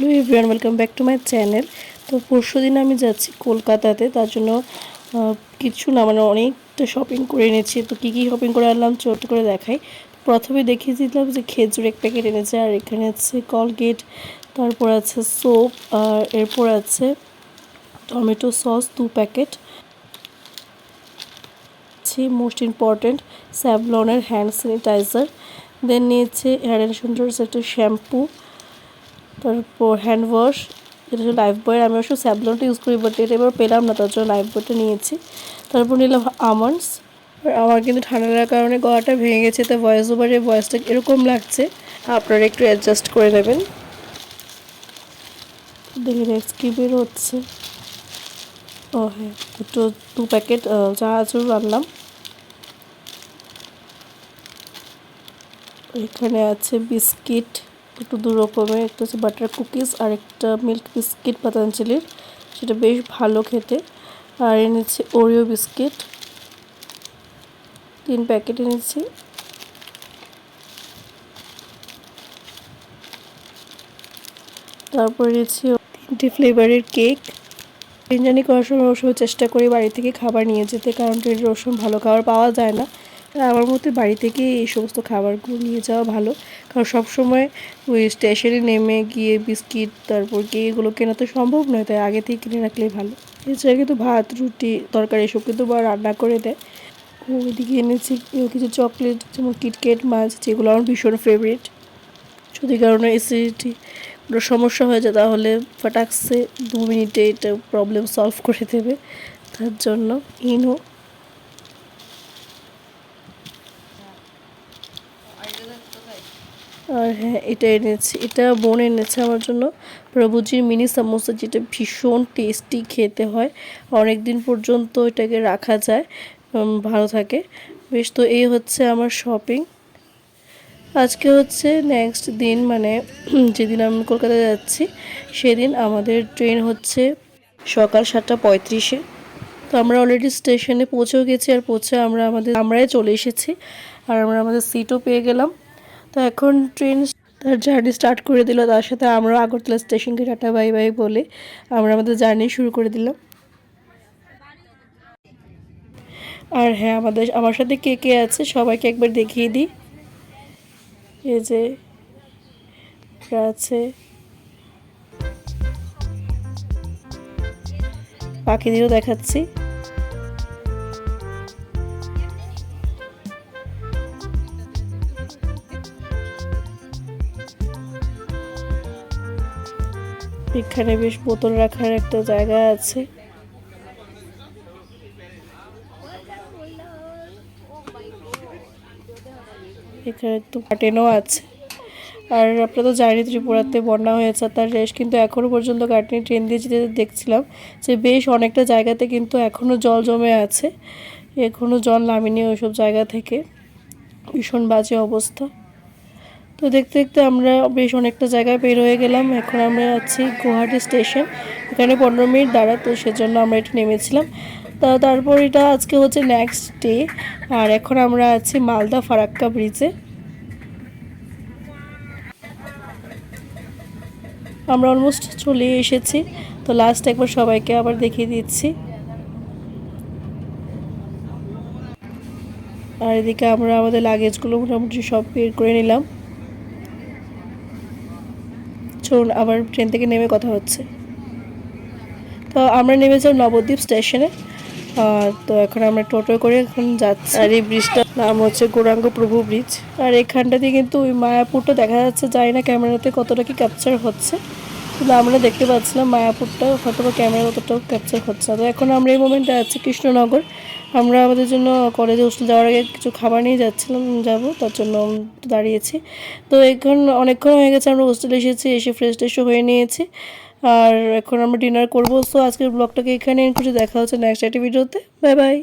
Hello everyone, welcome back to my channel. তো পরশু দিন আমি যাচ্ছি কলকাতাতে, তার জন্য কিছু না মানে অনেকটা শপিং করে এনেছি। তো কী কী শপিং করে আনলাম ছোট করে দেখাই। প্রথমে দেখিয়ে দিলাম যে খেজুর এক প্যাকেট এনেছে, আর এখানে আছে কলগেট তারপর আছে সোপ আর এরপর আছে টমেটো সস দু প্যাকেট। আছে মোস্ট ইম্পর্ট্যান্ট স্যাভলনের হ্যান্ড স্যানিটাইজার দেন নিয়েছে হেয়ার অ্যান্ড একটা শ্যাম্পু তারপর হ্যান্ড ওয়াশ এটা হচ্ছে লাইফ বয়ের আমি অবশ্য স্যাভলনটা ইউজ করি বাট এটা এবার পেলাম না, তার জন্য লাইফ বয়টা নিয়েছি। তারপর নিলাম আমন্ডস আমার কিন্তু ঠান্ডা লাগার কারণে গলাটা ভেঙে গেছে, তো ভয়েস ওভারে ভয়েসটা এরকম লাগছে, আপনারা একটু অ্যাডজাস্ট করে নেবেন। দেখি নেক্সট বের হচ্ছে। ও হ্যাঁ দুটো, দু প্যাকেট চানাচুর আনলাম। এখানে আছে বিস্কিট একটু দু রকমের, একটা হচ্ছে বাটার কুকিজ আর একটা মিল্ক বিস্কিট পাতাঞ্জলির সেটা বেশ ভালো খেতে। আর এনেছি ওরিও বিস্কিট তিন প্যাকেট এনেছি তারপর এনেছি তিনটে ফ্লেভারের কেক বিরিয়ানি করার সময় ওর চেষ্টা করি বাড়ি থেকে খাবার নিয়ে যেতে, কারণ ট্রেনের সময় ভালো খাবার পাওয়া যায় না আর আমার মতে বাড়ি থেকে এই সমস্ত খাবারগুলো নিয়ে যাওয়া ভালো। কারণ সব সময় ওই স্টেশনে নেমে গিয়ে বিস্কিট, তারপর গিয়ে এগুলো কেনা তো সম্ভব নয়, তাই আগে থেকে কিনে রাখলেই ভালো। এছাড়া কিন্তু ভাত, রুটি, তরকারি এসব কিন্তু বা রান্না করে দেয়। ওইদিকে এনেছি কিছু চকলেট, যেমন কিটকেট মাছ, যেগুলো আমার ভীষণ ফেভারিট যদি কারণে অ্যাসিডিটি কোনো সমস্যা হয়ে যায়, তাহলে ফাটাকসে দু মিনিটে এটা প্রবলেম সলভ করে দেবে। তার জন্য, ইনো। আর হ্যাঁ এটা এনেছি। এটা বোন এনেছে আমার জন্য। প্রভুজির মিনি সামোসা, যেটা ভীষণ টেস্টি খেতে হয়। অনেক দিন পর্যন্ত এটাকে রাখা যায় ভালো থাকে। বেশ, তো এই হচ্ছে আমার শপিং আজকে হচ্ছে নেক্সট দিন মানে যেদিন আমি কলকাতায় যাচ্ছি, সেদিন আমাদের ট্রেন হচ্ছে সকাল সাতটা পঁয়ত্রিশে। তো আমরা অলরেডি স্টেশনে পৌঁছেও গেছি, আর পৌঁছে আমরা আমাদের, আমরাই চলে এসেছি। আর আমরা আমাদের সিটও পেয়ে গেলাম। তো এখন ট্রেন তার জার্নি স্টার্ট করে দিল। তার সাথে আমরা আগরতলা স্টেশনকে টাটা বাই বাই বলে আমরা আমাদের জার্নি শুরু করে দিলাম। আর হ্যাঁ আমাদের, আমার সাথে কে কে আছে সবাইকে একবার দেখিয়ে দিই। এই যে আছে? পাখিদেরও দেখাচ্ছি। এখানে বেশ বোতল রাখার একটা জায়গা আছে। এখানে একটু গার্ডেনও আছে। আর আপনারা তো জানি ত্রিপুরাতে বন্যা হয়েছে, তার রেশ কিন্তু এখনও পর্যন্ত গার্ডেনে ট্রেন দিয়ে যেতে দেখছিলাম যে বেশ অনেকটা জায়গাতে কিন্তু এখনও জল জমে আছে। এখনও জল নামেনি ওইসব জায়গা থেকে। ভীষণ বাজে অবস্থা। তো দেখতে দেখতে আমরা বেশ অনেকটা জায়গায় বের হয়ে গেলাম। এখন আমরা আছি গুয়াহাটি স্টেশন। এখানে পনেরো মিনিট দাঁড়া, তো সেজন্য আমরা একটু নেমেছিলাম। তা তারপর এটা আজকে হচ্ছে নেক্সট ডে আর এখন আমরা আছি মালদা ফারাক্কা ব্রিজে আমরা অলমোস্ট চলে এসেছি। তো লাস্ট একবার সবাইকে আবার দেখিয়ে দিচ্ছি। আর এদিকে আমরা আমাদের লাগেজগুলো মোটামুটি সব বের করে নিলাম। চলুন আবার ট্রেন থেকে নেমে কথা হচ্ছে। তো আমরা নেমে নেমেছিলাম নবদ্বীপ স্টেশনে। তো এখন আমরা টোটো করে এখন যাচ্ছি। আর এই ব্রিজটার নাম হচ্ছে গৌরাঙ্গ প্রভু ব্রিজ আর এখানটাতে কিন্তু ওই মায়াপুরটা দেখা যাচ্ছে যায় না ক্যামেরাতে কতটা কি ক্যাপচার হচ্ছে। কিন্তু আমরা দেখতে পাচ্ছিলাম মায়াপুরটা হয়তো বা ক্যামেরা অতটাও ক্যাপচার হচ্ছে তো এখন আমরা এই মোমেন্টে আছি কৃষ্ণনগর। আমরা আমাদের জন্য কলেজে হোস্টেল যাওয়ার আগে কিছু খাবার নিয়ে যাচ্ছিলাম, যাব, তার জন্য দাঁড়িয়েছি। তো এখন অনেকক্ষণ হয়ে গেছে, আমরা হোস্টেলে এসেছি, এসে ফ্রেশ ট্রেশও হয়ে নিয়েছি। আর এখন আমরা ডিনার করব। তো আজকের ব্লগটাকে এখানে করে দেখা হচ্ছে নেক্সট একটা ভিডিওতে বাই বাই